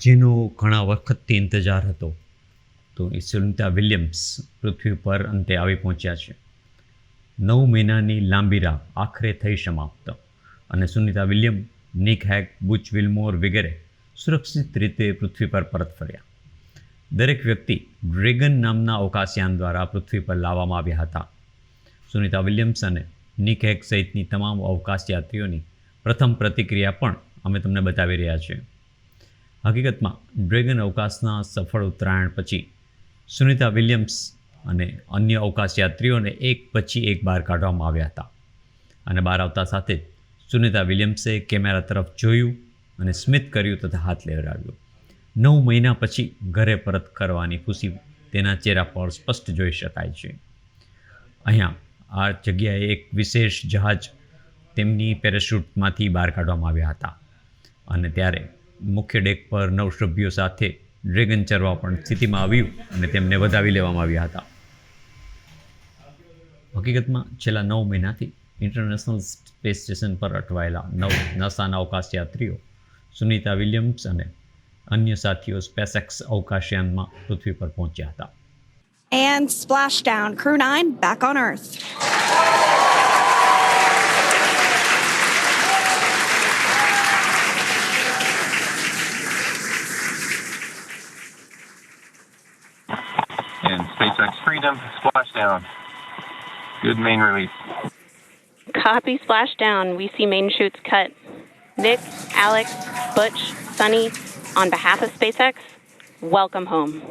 જેનો ઘણા વખતથી ઇંતજાર હતો. તો એ સુનિતા વિલિયમ્સ પૃથ્વી પર અંતે આવી પહોંચ્યા છે. નવ મહિનાની લાંબી રાહ આખરે થઈ સમાપ્ત. અને Sunita William, Nick Hague Butch Wilmore વગેરે સુરક્ષિત રીતે પૃથ્વી પર પરત ફર્યા. દરેક વ્યક્તિ ડ્રેગન નામના અવકાશયાન દ્વારા પૃથ્વી પર લાવવામાં આવ્યા હતા. સુનિતા વિલિયમ્સ અને નિક હેક સહિતની તમામ અવકાશ યાત્રીઓની પ્રથમ પ્રતિક્રિયા પણ અમે તમને બતાવી રહ્યા છીએ. હકીકતમાં ડ્રેગન અવકાશના સફળ ઉત્તરાયણ પછી સુનિતા વિલિયમ્સ અને અન્ય અવકાશ યાત્રીઓને એક પછી એક બહાર કાઢવામાં આવ્યા હતા. અને બહાર આવતા સાથે જ સુનિતા વિલિયમ્સે કેમેરા તરફ જોયું અને સ્મિત કર્યું તથા હાથ લહેરાવ્યો. નવ મહિના પછી ઘરે પરત કરવાની ખુશી તેના ચહેરા પર સ્પષ્ટ જોઈ શકાય છે. અહીંયા આ જગ્યાએ એક વિશેષ જહાજ તેમની પેરાશૂટમાંથી બહાર કાઢવામાં આવ્યા હતા. અને ત્યારે મુખ્ય ડેક પર નવ સભ્યો સાથે ડ્રેગન ચરવા પણ સ્થિતિમાં આવ્યું અને તેમને વધાવી લેવામાં આવ્યા હતા હકીકતમાં છેલ્લા નવ મહિનાથી ઇન્ટરનેશનલ સ્પેસ સ્ટેશન પર અટવાયેલા નવ નાસાના અવકાશ યાત્રીઓ, સુનિતા વિલિયમ્સ અને અન્ય સાથીઓ સ્પેસએક્સ અવકાશયાનમાં પૃથ્વી પર પહોંચ્યા હતા And splashdown. Crew 9 back on Earth. SpaceX Freedom, splashdown. Good main release. Copy splashdown. We see main chutes cut. Nick, Alex, Butch, Sunny, on behalf of SpaceX, welcome home.